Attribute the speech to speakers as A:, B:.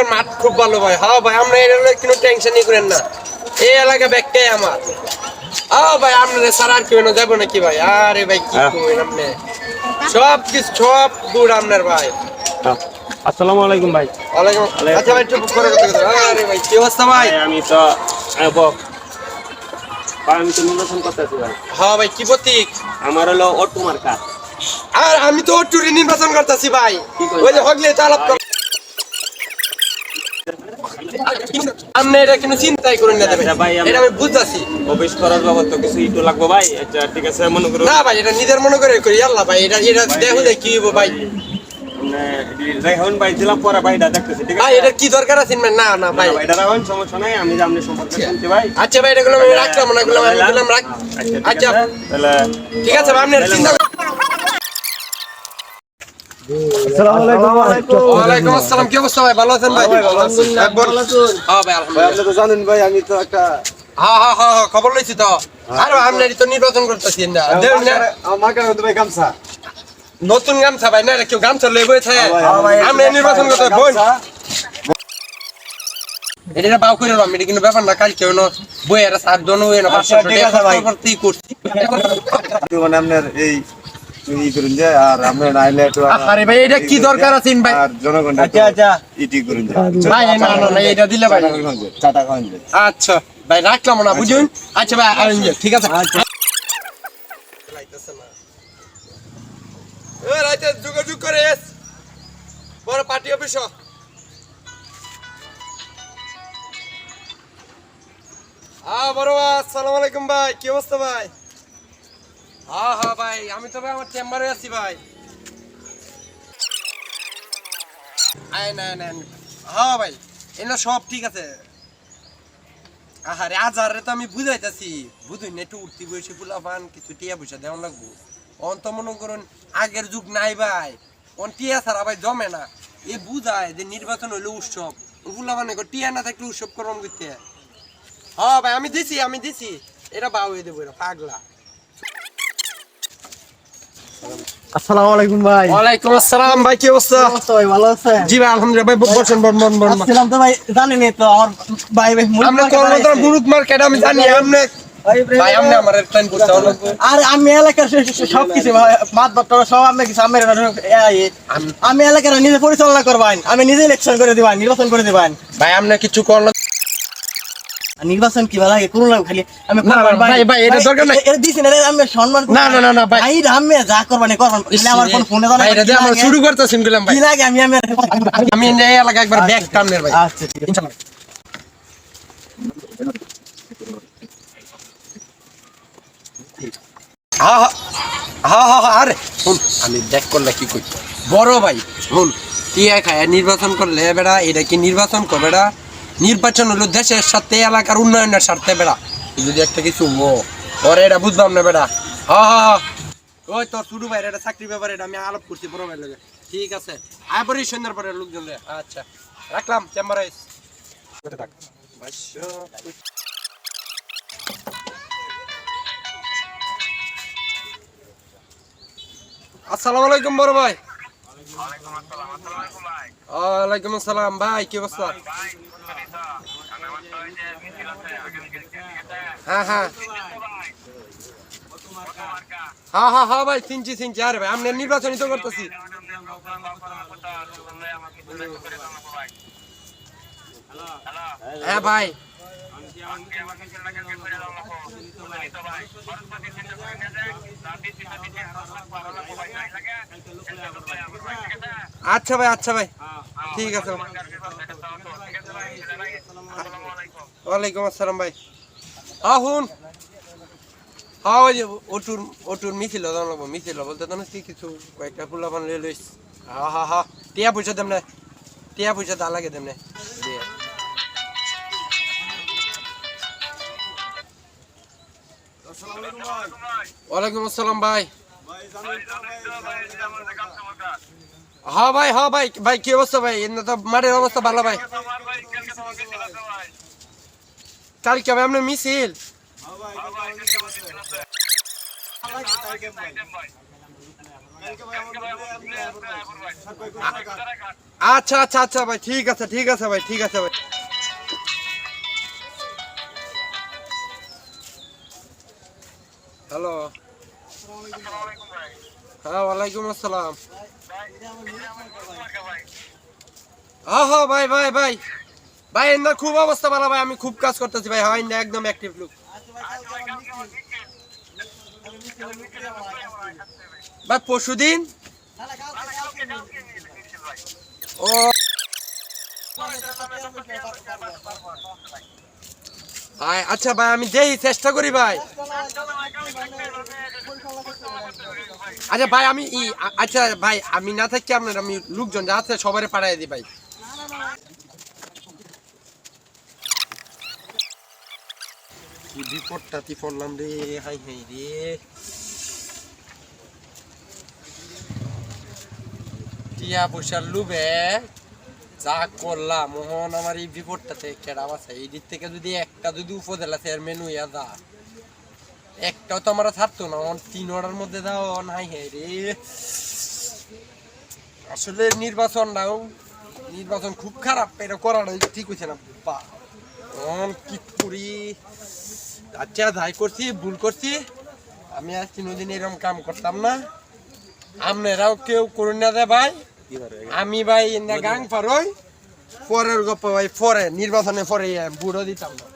A: এলাকার মাঠ খুব ভালো ভাই। হ্যাঁ ভাই আমরা এর কোনো টেনশনই করেন না। এই এলাকা ব্যাগটাই আমার। হ্যাঁ ভাই আপনাদের আর কেউ যাব নাকি ভাই? আরে ভাই কি
B: হ্যাঁ।
A: করবেন আপনি? সব কিছু সব আপনার ভাই।
B: আসসালামু আলাইকুম ভাই।
A: ওয়ালাইকুম আচ্ছা ভাই একটু করে কথা আরে ভাই কি অবস্থা ভাই?
B: আমি তো বক। আমি তো নির্বাচন করতেছি ভাই।
A: হ্যাঁ ভাই কি প্রতীক?
B: আমার হলো অটো মার্কা।
A: আর আমি তো টুরি নির্বাচন করতেছি ভাই। ওই যে হগলে কর। আপনি এটা কোনো চিন্তাই করেন না দেবেন
B: আচ্ছা ভাই,
A: এটা আমি বুঝতেছি
B: প্রবেশ করার বাবদ তো কিছু ইটু লাগবো ভাই। আচ্ছা ঠিক আছে মনে করো
A: না ভাই এটা নিজের মনে করে করি। আল্লাহ ভাই এটা এটা দেখো দেখ কি হইব ভাই।
B: ভাই দিলাম পরে ভাই দেখতেছি ঠিক
A: ভাই
B: আছে
A: এটা কি দরকার আছে? না না ভাই।
B: ভাই, এটা রাখুন, সমস্যা নাই আমি যে সম্পর্কে শুনছি ভাই।
A: আচ্ছা ভাই আমি রাখলাম না এগুলো আমি রাখ
B: আচ্ছা ঠিক
A: আচ্ছা।
B: তাহলে
A: ঠিক আছে ভাই আপনি চিন্তা করেন- ওয়ালাইকুম আসসালাম কি অবস্থা ভাই ভালো আছেন ভাই একবার হ্যাঁ ভাই আলহামদুলিল্লাহ
C: আপনি তো জানেন ভাই আমি তো একটা
A: হ্যাঁ হ্যাঁ হ্যাঁ হ্যাঁ, খবর লইছি তো। আর আপনারই তো নির্বাচন করতেছি না।
C: আমার কাছে তো গামছা।
A: নতুন গামছা ভাই না কেউ গামছা লই বইছে?
C: হ্যাঁ
A: আমরা নির্বাচন করতে বোন এটা বাউ করে রাম এটা কিন্তু ব্যাপার না কাল কেউ না বই এর সাত জন না করছি।
C: মানে আপনার এই ই করুন যে আর আপনার আইলে একটু
A: আরে ভাই এটা কি দরকার আছে ভাই
C: আর জনগণ
A: আচ্ছা, আচ্ছা।
C: ইটি করুন
A: ভাই না না না এটা দিলে ভাই।
C: চাটা খাওয়ান
A: আচ্ছা ভাই রাখলাম না বুঝুন? আচ্ছা ভাই আরেন ঠিক আছে। লাইতেছে না এ রাইতে যোগাযোগ করে এস। বড় পার্টি অফিস আ বড় আসসালামু আলাইকুম ভাই কি অবস্থা ভাই? হ্যাঁ হ্যাঁ ভাই, আমি তো ভাই আমার চেম্বারে আছি ভাই। হ্যাঁ ভাই, এগুলো সব ঠিক আছে। আহারে, আজারে তো আমি বুঝাইতাছি। বুঝুন, একটু উঠতি বসে ফুলাফান কিছু টিয়া পয়সা দেওয়া লাগবো। অন তো মনে করুন, আগের যুগ নাই ভাই। অন টিয়া ছাড়া ভাই জমে না। এ বুঝায় যে নির্বাচন হইল উৎসব। ফুলাফানে টিয়া না থাকলে উৎসব করুন করতে হ্যাঁ ভাই, আমি দিছি আমি দিছি। এটা বাউ দেবো, এটা পাগলা।
D: আসসালামু আলাইকুম ভাই।
A: ওয়ালাইকুম আসসালাম ভাই কি অবস্থা?
D: অবস্থা ভাই ভালো আছেন?
A: জি ভাই আলহামদুলিল্লাহ ভাই বসেন বন বন বন
D: আসছিলাম তো ভাই জানেনি তো আমার ভাই ভাই
A: আমরা কর্মতর
D: আইছে।
A: মার্কেট আমি জানি আপনি ভাই আপনি আমার ট্রেন করতে হলো
D: আর আমি এলাকার সব কিছু মাত সব আমি কিছু আমি
A: আমি-
D: আমি এলাকার নিজে পরিচালনা করবেন আমি নিজে ইলেকশন করে দিবেন নির্বাচন করে দিবেন
A: ভাই আপনি কিছু করল
D: নির্বাচন কি ভালো লাগে? করুন না খালি। আমি
A: ভাই, ভাই, এটা দরকার নাই।
D: এটা দিছেন এটা আমি সম্মান
A: না, না, না, না, ভাই।
D: আমি যা করবেন করবেন খালি আমার ফোন ফোনে জানা
A: ভাই এটা দিয়ে আমার শুরু করতেছেন গেলাম ভাই।
D: কি লাগে? আমি আমি
A: আমি এই এলাকা একবার ব্যাগ টাননের ভাই।
D: আচ্ছা ঠিক আছে।
A: ইনশাআল্লাহ। হা হা হা হা হা, আরে শুন আমি দেখ করলে কি কই বড় ভাই শুন টিয়া খায় নির্বাচন করলে বেড়া এটা কি নির্বাচন কর বেড়া? নির্বাচন হলো দেশের সাথে এলাকার উন্নয়নের স্বার্থে বেড়া। যদি একটা কিছু ও পরে এটা বুঝলাম না বেড়া। হা ওই তোর শুরু ভাই এটা চাকরি ব্যাপারে এটা আমি আলাপ করছি বড় ভাই লাগে। ঠিক আছে। আয় পরে সন্ধ্যার পরে লোকজন রে। আচ্ছা। রাখলাম চেম্বারে আসসালামু আলাইকুম বড় ভাই। ওয়ালাইকুম আসসালাম ভাই। কি অবস্থা? হ্যাঁ হ্যাঁ। হ্যাঁ হ্যাঁ হ্যাঁ ভাই চিনছি চিনছি আরে ভাই নির্বাচনই তো করতেছি। হ্যাঁ ভাই। আচ্ছা ভাই আচ্ছা ভাই। ঠিক আছে ওয়ালাইকুম আসসালাম ভাই। হ্যাঁ ওই যে ওটুর ওটুর মিছিল লাগবো মিছিল বলতে তো কি কিছু কয়েকটা ফুলা পান লয়ে লইস হা হা হা টিয়া পয়সা দেম না। টিয়া পয়সা দা লাগে দেম না। দিয়ে ওয়ালাইকুম আসসালাম ভাই। হ্যাঁ ভাই হ্যাঁ ভাই ভাই, কি অবস্থা ভাই? এমনি তো মাঠের অবস্থা ভালো ভাই। কালকে ভাই আপনার মিছিল? আচ্ছা আচ্ছা আচ্ছা ভাই, ঠিক আছে ঠিক আছে ভাই, ঠিক আছে ভাই। হ্যালো। হ্যাঁ ওয়ালাইকুম আসসালাম। হ্যাঁ হ্যাঁ ভাই ভাই। ভাই ভাই এনার খুব অবস্থা ভালো, ভাই। আমি খুব কাজ করতেছি, ভাই। হয় না একদম অ্যাক্টিভ লুক ভাই পরশু দিন ও। ভাই আচ্ছা ভাই, আমি যেই চেষ্টা করি, ভাই। আচ্ছা ভাই, আমি আচ্ছা ভাই, আমি না থাকি আপনার, আমি লোকজন যা আছে সবারে পাঠাই দিই ভাই। মোহন, আমার এই বিপদটাতে কেডা আছে এই দিক থেকে যদি একটা যদি উপজেলা চেয়ারম্যান হইয়া যা একটাও তো আমার ছাড়তো না। আমার তিন অর্ডার মধ্যে দাও নাই হে রে। আসলে নির্বাচনটাও, নির্বাচন খুব খারাপ, এটা করাটা ঠিক হয়েছে না। বা কি করি আচ্ছা যাই করছি, ভুল করছি। আমি আজ কোনোদিন এরকম কাম করতাম না। আপনারাও কেউ করুন না দে ভাই। আমি ভাই গাং পারই। পরের গপ্প ভাই, পরে, নির্বাচনে পরে, বুড়ো দিতাম না।